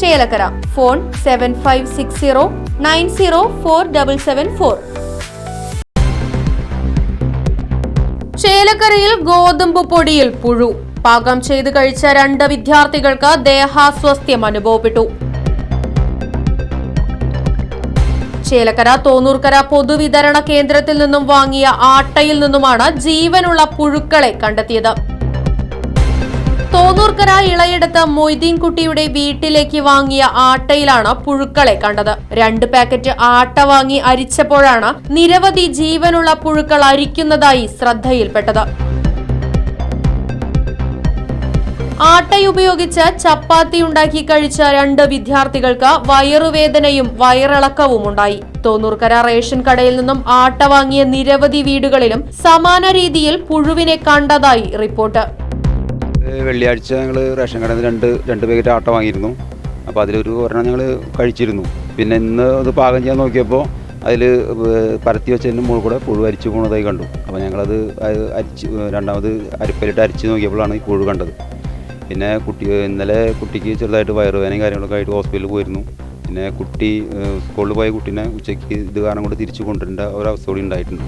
Chelakkara. Phone seven five six zero nine zero four double seven four ചേലക്കരയിൽ ഗോതമ്പ് പൊടിയിൽ പുഴു. പാകം ചെയ്ത് കഴിച്ച രണ്ട് വിദ്യാർത്ഥികൾക്ക് ദേഹാസ്വസ്ഥ്യം അനുഭവപ്പെട്ടു. ചേലക്കര തോന്നൂർക്കര പൊതുവിതരണ കേന്ദ്രത്തിൽ നിന്നും വാങ്ങിയ ആട്ടയിൽ നിന്നുമാണ് ജീവനുള്ള പുഴുക്കളെ കണ്ടെത്തിയത്. തോന്നൂർക്കര ഇളയെടുത്ത മൊയ്തീൻകുട്ടിയുടെ വീട്ടിലേക്ക് വാങ്ങിയ ആട്ടയിലാണ് പുഴുക്കളെ കണ്ടത്. രണ്ട് പാക്കറ്റ് ആട്ട വാങ്ങി അരിച്ചപ്പോഴാണ് നിരവധി ജീവനുള്ള പുഴുക്കൾ അരിക്കുന്നതായി ശ്രദ്ധയിൽപ്പെട്ടത്. ആട്ടയുപയോഗിച്ച് ചപ്പാത്തി ഉണ്ടാക്കി കഴിച്ച രണ്ട് വിദ്യാർത്ഥികൾക്ക് വയറുവേദനയും വയറിളക്കവും ഉണ്ടായി. തോന്നൂർക്കര റേഷൻ കടയിൽ നിന്നും ആട്ട വാങ്ങിയ നിരവധി വീടുകളിലും സമാന രീതിയിൽ പുഴുവിനെ കണ്ടതായി റിപ്പോർട്ട്. വെള്ളിയാഴ്ച ഞങ്ങൾ റേഷൻ കടയിൽ രണ്ട് രണ്ട് പാക്കറ്റ് ആട്ട വാങ്ങിയിരുന്നു. അപ്പോൾ അതിലൊരു ഒരെണ്ണം ഞങ്ങൾ കഴിച്ചിരുന്നു. പിന്നെ ഇന്ന് അത് പാകം ചെയ്യാൻ നോക്കിയപ്പോൾ അതിൽ പരത്തി വെച്ചതിന് മുകളിൽ കൂടെ പുഴു അരിച്ചു പോകുന്നതായി കണ്ടു. അപ്പോൾ ഞങ്ങളത് അരിച്ച് രണ്ടാമത് അരിപ്പലിട്ട് അരിച്ച് നോക്കിയപ്പോഴാണ് ഈ പുഴു കണ്ടത്. പിന്നെ കുട്ടി ഇന്നലെ കുട്ടിക്ക് ചെറുതായിട്ട് വയറുവേദനയും കാര്യങ്ങളൊക്കെ ആയിട്ട് ഹോസ്പിറ്റലിൽ പോയിരുന്നു. പിന്നെ കുട്ടി സ്കൂളിൽ പോയ കുട്ടീനെ ഉച്ചയ്ക്ക് ഇത് കാരണം കൊണ്ട് തിരിച്ചു കൊണ്ടുവരേണ്ട ഒരവസ്ഥ കൂടി ഉണ്ടായിട്ടുണ്ട്.